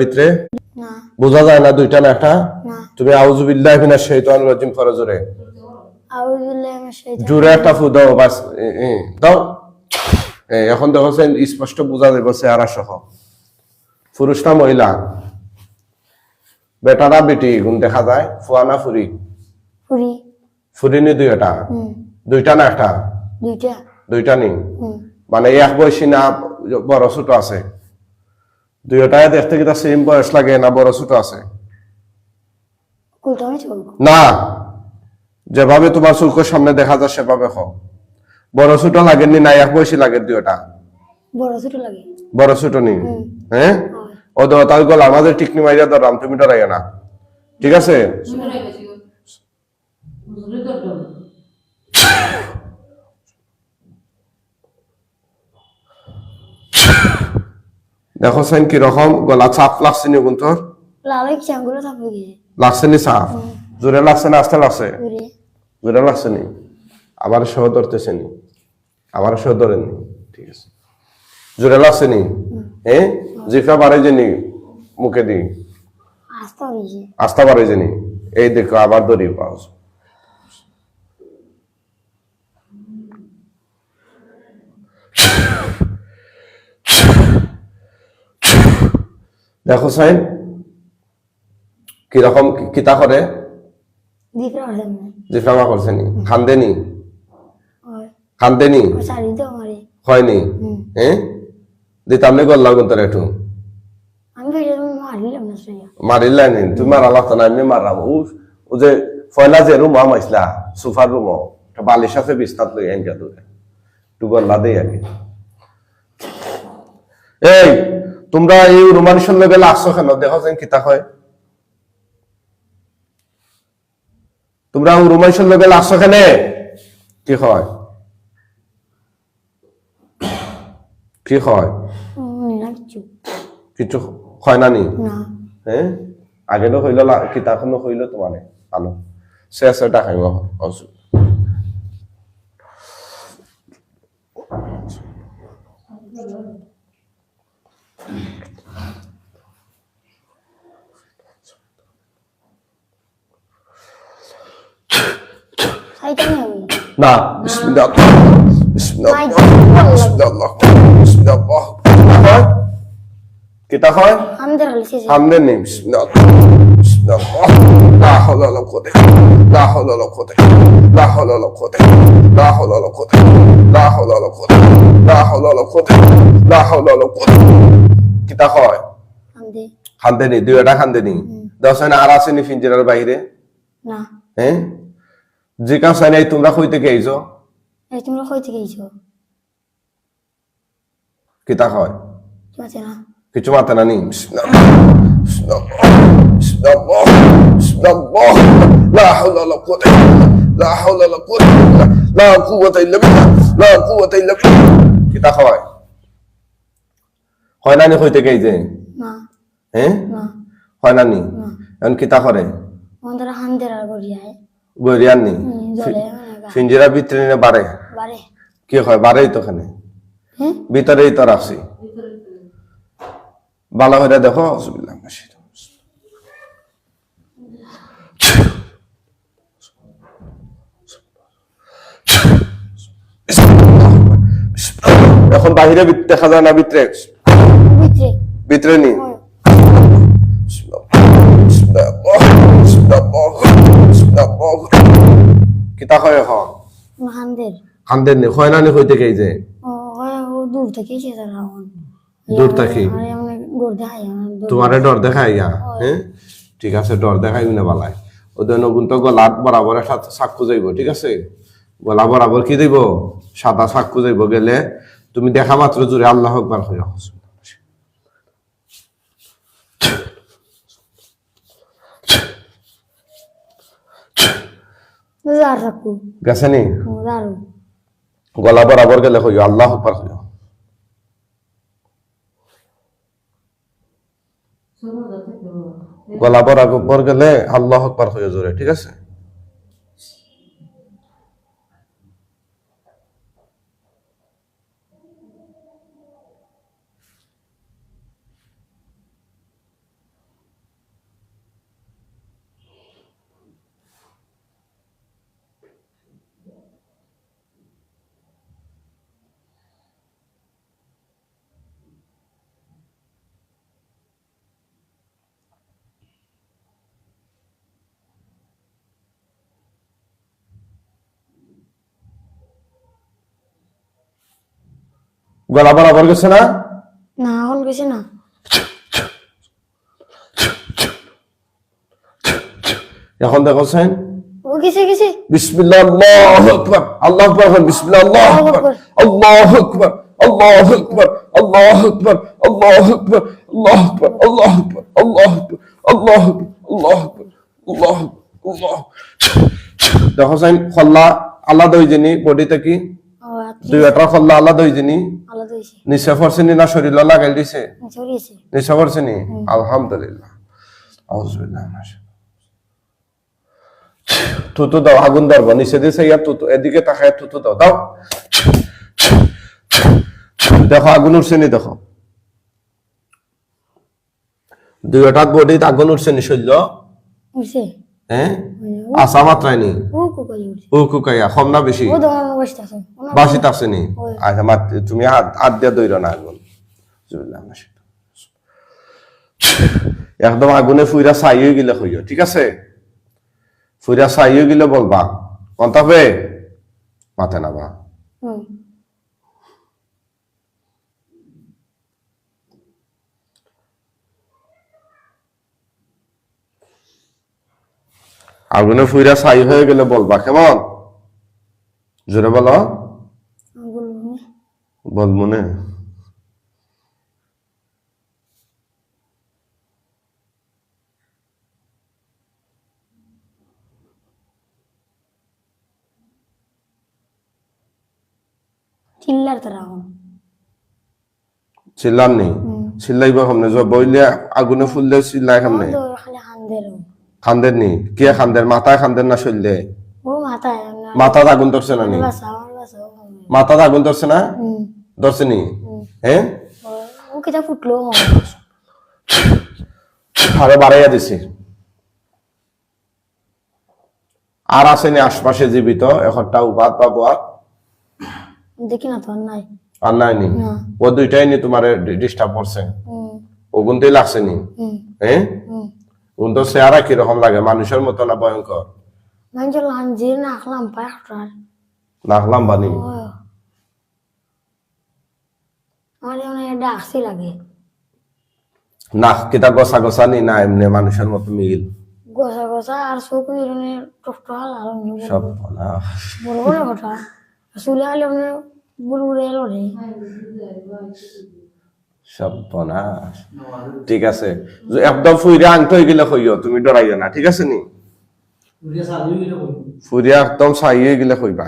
ভিতরে? না। বোঝা যায় না দুইটা না একটা? তুমি আউজুবিল্লাহ মিনাশ শাইতানির রাজিম করো জোরে। আউযুবিল্লাহি মিনাশ শাইতানির জোরে একটা ফু দাও বাস দাও। এখন দেখো সেন স্পষ্ট বোঝা যাবে চেহারা সহ পুরুষ না মহিলা? বেটা না বেটি গুণ দেখা যায়। ফুয়া না ফুরি? ফুরি। নি দুইটা? দুইটা না একটা? দুইটা। দুইটা নি? মানে এক বয়সী না বড় ছোট আছে? দুইটায় দেখতে কি সেম বয়স লাগে না বড় ছোট আছে? না। যেভাবে তোমার চুলকোর সামনে দেখা যায় সেভাবে হও। বড় ছোট লাগেনি না এক বয়সী লাগে দুইটা। বড় ছোট লাগে। বড় ছোট নি। হ্যাঁ? ও তো তার গলা আমাদের টিকনি মাইরা ধরাম তুমি ডরাইয়া না। ঠিক আছে? দেখো সাইন কি কীরকম গলা চাপ লাগছে নি কোন তোর লাগছে নি চাপ জোরে লাগছে না আস্তে লাগছে জোরে লাগছে নি। আবার সহ ধরতেছে নি। আবার সহ ধরেন নি। ঠিক আছে। জোরে লাগছে নি। হ্যাঁ? জিফা বাড়াই যে নি মুখে দি। আস্থা বাড়াই যে। এই দেখো আবার ধরি পাওস দেখো সাইন কীরকম কিতা করে? জিফামা করছে নি। খান্দে নি? খান্দে হয়নি হ্যাঁ তোর একটু মারিলা নি। তুমি মারালা তো না আমি মারাম ও ও যে ফয়লা যে রুম আমাইছিলা সোফার রুম বালিশ আছে বিস্তার লই এনকা দূরে একটু গল্লা দেই আগে। এই! তোমরা এই রোমানিশন লেভেলে আসছো কেন? দেখো যেন কিতা হয় তোমরা রোমানিশন লেভেলে আসছো কেন? কি হয় কি হয় না কিছু হয় না নি? হ্যাঁ আগে তো হইল কিতাবখনো হইল তোমার আনো সে আছে দেখাইব অসুবিধা শয়তানি আমি না বিসমিল্লাহ বিসমিল্লাহ বিসমিল্লাহ বিসমিল্লাহ কিতা হয়? আমাদের হলে শেষে হামদের নেই বিসমিল্লাহ বিসমিল্লাহ লা হাওলা ওয়ালা কুওয়াতা লা হাওলা ওয়ালা কুওয়াতা লা হাওলা ওয়ালা কুওয়াতা লা হাওলা ওয়ালা কুওয়াতা লা হাওলা ওয়ালা কুওয়াতা লা হাওলা ওয়ালা কুওয়াতা লা হাওলা ওয়ালা কুওয়াতা কিতা হয় খান্দে। নি দুইটা খান্দে নি দশনে আর আছে নি ফিঞ্জিরার বাইরে না। হ্যাঁ জিজ্ঞাসা নাই তোমরা কই থেকে আইছো তোমরা কই থেকে কিতা হয় কিছু মাথা না নি? কুওয়াতা ইল্লা বিল্লাহ। লা কুওয়াতা ইল্লা বিল্লাহ। কিতা হয় হয় না নি কই থেকে আইছে না। হ্যাঁ না। হয় না নি। না এখন কিতা করে? আমাদের হান্দের আর গড়িয়ায়। গরিয়ান নি জলে ফিঞ্জিরা ভিতরে নিয়ে বাড়ে। বারে কি হয়? বাড়েই তো খানে হ্যাঁ ভিতরেই তো রাখছি। ভালো করে দেখো অসুবিধা। এখন বাহিরে দেখা যায় না ভিতরে। ওই কিতা হয়। এখন হান্দের খান্দের নি হয় না নি হইতে কে যে? দূর থেকে দূর থেকে আরে দেখাই তোমারে ডর দেখাই ইয়া? হ্যাঁ। ঠিক আছে ডর দেখাই না বালাই ওদের নগুন তো গলাত বরাবর একটা চাক্ষু যাইব ঠিক আছে? গলা বরাবর কি দিব সাদা চাক্ষু যাইব গেলে। তুমি দেখা মাত্র জুড়ে আল্লাহ একবার হয়ে দার রাখু গেছে নি ও দারু গলা বরাবর গেলে হইও আল্লাহ একবার হইও গলা বরাবর গেলে আল্লাহ পার হইও জোরে ঠিক আছে? গলা বরাবর গেছে না? না গেছে না। এখন দেখছেন ও গেছে গেছে। বিসমিল্লাহ আল্লাহু আকবার। আল্লাহু আকবার বিসমিল্লাহ আল্লাহু আকবার। আল্লাহু আকবার আল্লাহু আকবার আল্লাহু আকবার আল্লাহু আকবার আল্লাহু আকবার আল্লাহু আকবার আল্লাহু আকবার আল্লাহু আকবার আল্লাহু আকবার আল্লাহু আল্লাহ দেখছেন খল্লা আলাদা বডিতে কি? দুই একটা খল্লা আলাদা আলাদা হয়েছে নিচে না শরীর লাগাই দিছে? নিচে আলহামদুলিল্লাহ। থুতু দাও আগুন ধরবো। নিচে দিছে ইয়া থুতু এদিকে তাকায় থুতু দাও। দাও। দেখো আগুন উঠছে নি দেখো। দুই হঠাৎ বডিতে আগুন উঠছে নি শৈল্য হ্যাঁ? আসা মাত্রায় নি না আচ্ছা, তুমি দিয়া না আগুন। একদম আগুনে ফুইরা চাইও গিলে হইও ঠিক আছে? ফুইরা চাইও গিলে বলবা কন্তাবে মাথা নাবা আগুনে ফুইরা ছাই হয়ে গেলে বলবা কেমন? জোরে বলো। বলব না বল মনে চিল্লার তারা এখন চিল্লান নি চিল্লাইবা সামনে যে বইলে আগুনে ফুললে চিল্লাই সামনে হান্দের নি? কে খান্দের মাথায় খান্দের না শৈলে মাথাত আগুন ধরছে না নি? মাথাত আগুন ধরছে না? হুম। ধরছে নি? হ্যাঁ ও কিটা ফুটলো? আরও বাড়াইয়া দিছি। আর আসেনি আশপাশে জীবিত একটা উপাত বা বোয়াত দেখি না তো নাই। আর নাই নি? ও দুইটাই নি তোমার ডিস্টার্ব করছে। ওগুনতেই লাগছে নি? হুম। হ্যাঁ উনতো চেহারা কীরকম লাগে? মানুষের মতো না ভয়ঙ্কর Bence lanciri naklan bayaklar. নাক মতো মিল? গোসা গোসা আর চোখ মিলনে কথা। চুলে আলে মনে বুড়বুড়ে এলো সব বনাস ঠিক আছে? একদম ফুইরে আংট হয়ে গেলে হইও তুমি ডরাইও না ঠিক আছে নি? ফুরিয়া একদম চাই হয়ে গেলে কইবা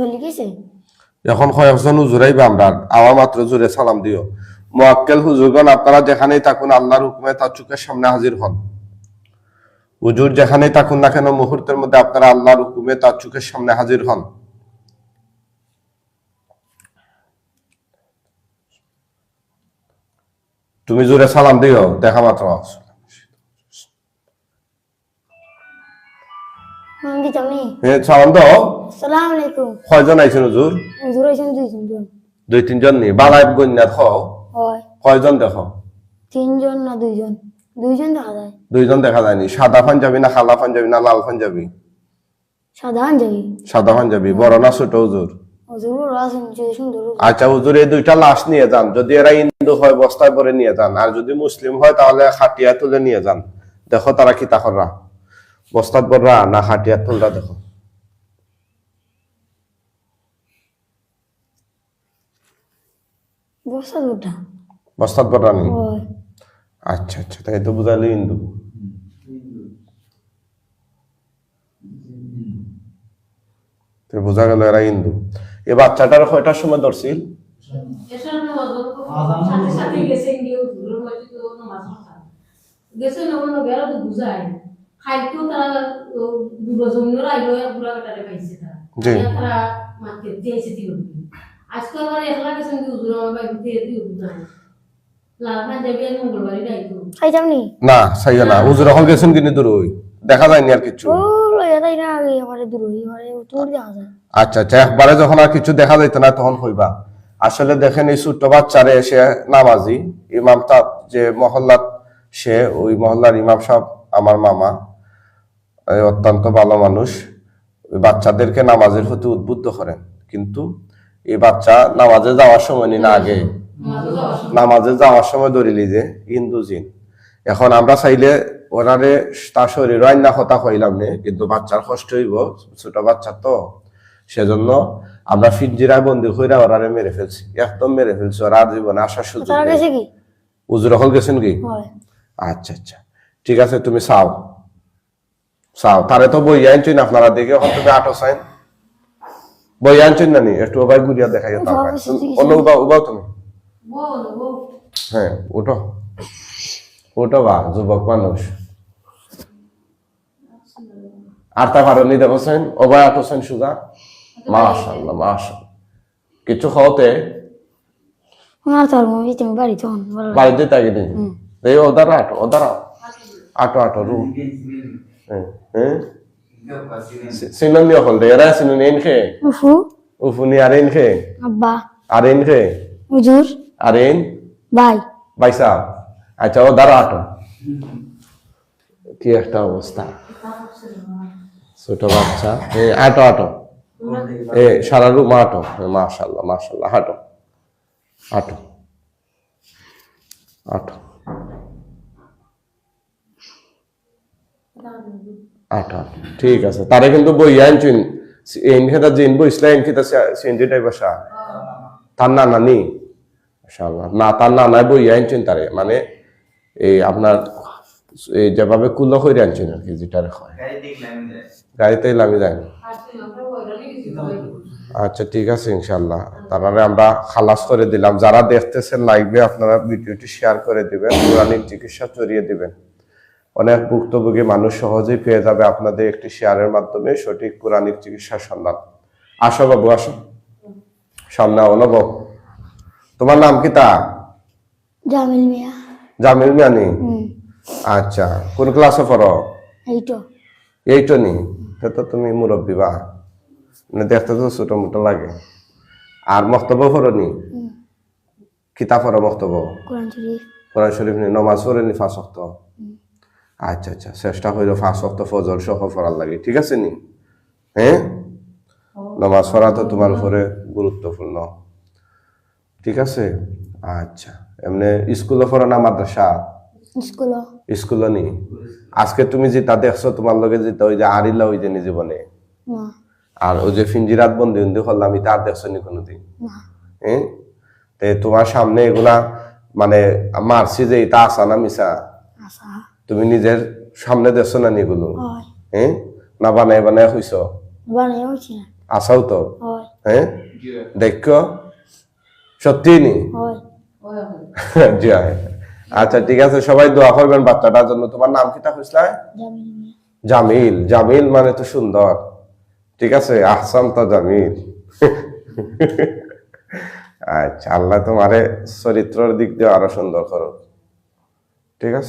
চলি গেছে এখন কয়েকজন হুজুরাইবা আমরা আওয়া মাত্র জোরে সালাম দিও। মোয়াক্কেল হুজুরগণ, আপনারা যেখানেই থাকুন, আল্লাহর হুকুমে তার চোখের সামনে হাজির হন। হুজুর যেখানেই থাকুন না কেন, মুহূর্তের মধ্যে আপনারা আল্লাহর হুকুমে তার চোখের সামনে হাজির হন। তুমি জোরে সালাম দিও, দেখা মাত্র। মান দিতাম হ্যাঁ সালাম দাও সালাম আলাইকুম। কয়জন আইছেন হুজুর হুজুর আইছেন দুইজন জন দুই তিনজন নি? বালাই গন্যাত খাও হয়। কয়জন দেখো? তিনজন না দুইজন? দুইজন দেখা যায়। দুইজন দেখা যায়নি সাদা পাঞ্জাবি না খালা পাঞ্জাবি না লাল পাঞ্জাবি? সাধারণ যাবি সাদা পাঞ্জাবি। বড় না ছোট হুজুর? হুজুর ওরা আছেন যদি সুন্দর আচ্ছা হুজুর এই দুইটা লাশ নিয়ে যান। যদি এরা হিন্দু হয় বস্তায় পরে নিয়ে যান। আর যদি মুসলিম হয় তাহলে খাটিয়া তুলে নিয়ে যান। দেখো তারা কি তাকররা বস্তাদবররা না হাটিয়া তোমরা দেখো। বস্তাদবররা নেই? আচ্ছা আচ্ছা তাই তো বুঝালে হিন্দু বোঝা গেল এরা হিন্দু এ বাচ্চাটার কয়টার সময় ধরছিল? গেছে তারা কাটারে পাইছে তারা। তারা দিয়েছে একলা আমার দিয়ে দিও না? আচ্ছা, আচ্ছা যখন আর কিছু দেখা না তখন আসলে দেখেন এই ছোট্ট বাচ্চারে এসে নামাজি। ইমাম তাপ যে মহল্লার সে ওই মহল্লার ইমাম সাহ আমার মামা। অত্যন্ত ভালো মানুষ। বাচ্চাদেরকে নামাজের প্রতি উদ্বুদ্ধ করেন। কিন্তু এই বাচ্চা নামাজে যাওয়ার সময় নি আগে। নামাজে যাওয়ার সময় ধরিলি যে হিন্দু জিন। এখন আমরা চাইলে ওনারে তার শরীর আইনা কথা কইলাম নে কিন্তু বাচ্চার কষ্ট হইব ছোট বাচ্চা তো। সেজন্য আমরা ফিনজিরায় বন্দি কইরা ওরারে মেরে ফেলছি। একদম মেরে ফেলছি ওরা আর জীবনে আসার সুযোগ উজুর হল গেছেন কি? আচ্ছা আচ্ছা। ঠিক আছে তুমি চাও। চাও তারে তো বই আনছেন আপনারা দেখে এখন তুমি আটো চাইন। বই আনছেন না নি একটু ওবাই ঘুরিয়া দেখাই বাবা, অন্য উবাও উবাও তুমি। হ্যাঁ ওঠো ওঠো বা যুবক মানুষ আর তা পারেননি দেখছেন ওবাই আটোছেন সুজা। মাশাল্লাহ মাশাল্লাহ। কিছু খাওয়াতে আমার তোর মমি তুমি বাড়ি তখন ভালো লাগে। বাড়িতে তাই নেই এই ওদারা আটো ওদারা আটো আটো রু হ্যাঁ হ্যাঁ সিনন নিয়ে হল দে এরা সিনন এন খে উফু উফুনি আর এন খে আব্বা আর এন খে হুজুর আর এন ভাই বাইসা আচ্ছা ওদারা আটো কি একটা অবস্থা ছোট বাচ্চা এ আটো আটো এ সারা রুম আটো মাশাল্লাহ মাশাল্লাহ হাঁটো হাঁটো হাঁটো আট আট ঠিক আছে, তারে কিন্তু বই আনছেন। এন খেতা জিন বইসলা এন খেতা সেন্টি টাইপ আসা। তার না নানি মাশাআল্লাহ। না, তার না নাই বই আনছেন তারে। মানে এই আপনার এই যেভাবে কুলো করে আনছেন আর কি, যেটারে হয়। গাড়িতে লামি যায়। বই আচ্ছা ঠিক আছে ইনশাল্লাহ তারপরে আমরা খালাস করে দিলাম। যারা দেখতেছেন লাইভে আপনারা ভিডিওটি শেয়ার করে দিবেন। পুরানিক চিকিৎসা চড়িয়ে দিবেন। অনেক ভুক্তভোগী মানুষ সহজেই পেয়ে যাবে আপনাদের একটি শেয়ারের মাধ্যমে সঠিক পুরানিক চিকিৎসার সন্ধান। আসো বাবু আসো। সামনে অনুভব তোমার নাম কি তা? জামিল মিয়া। জামিল মিয়ানি হুম। আচ্ছা কোন ক্লাসে পড়ো? এই তো এই তো নি তা তুমি মুরব্বী বা। মানে দেখতে তো ছোট মোটো লাগে। আর মক্তব্য পড়ো নি? কিতাব পড়ো মক্তব্য? কোরআন শরীফ। কোরআন শরীফ নি নমাজ পড়ে নি ফাঁস আচ্ছা আচ্ছা চেষ্টা হইল ফাঁস অক্ত ফজর সহ পড়ার লাগে ঠিক আছে নি? হ্যাঁ নমাজ পড়া তো তোমার উপরে গুরুত্বপূর্ণ ঠিক আছে? আচ্ছা এমনি স্কুলে পড়ো না মাদ্রাসা স্কুল স্কুলে নি? আজকে তুমি যেটা দেখছ তোমার লগে যেটা ওই যে আরিলা ওই যে নি। জীবনে আর ওই যে ফিঞ্জিরাত বন্দি বন্দি করলাম আমি তার দেখছ নি কোনোদিন? হ্যাঁ তে তোমার সামনে এগুলা মানে মারছি যে এটা আসা না মিশা তুমি নিজের সামনে দেখছ না নি এগুলো হয় না বানাই বানাই হইছ? আসাও তো? হ্যাঁ। দেখো সত্যি নি? জয় আচ্ছা ঠিক আছে সবাই দোয়া করবেন বাচ্চাটার জন্য। তোমার নাম কি তা খুঁজলা জামিল জামিল। জামিল মানে তো সুন্দর। ঠিক আছে আহসান তো জামিল। আচ্ছা আল্লাহ তোমারে চরিত্রের দিক দিয়ে আরও সুন্দর করো ঠিক আছে?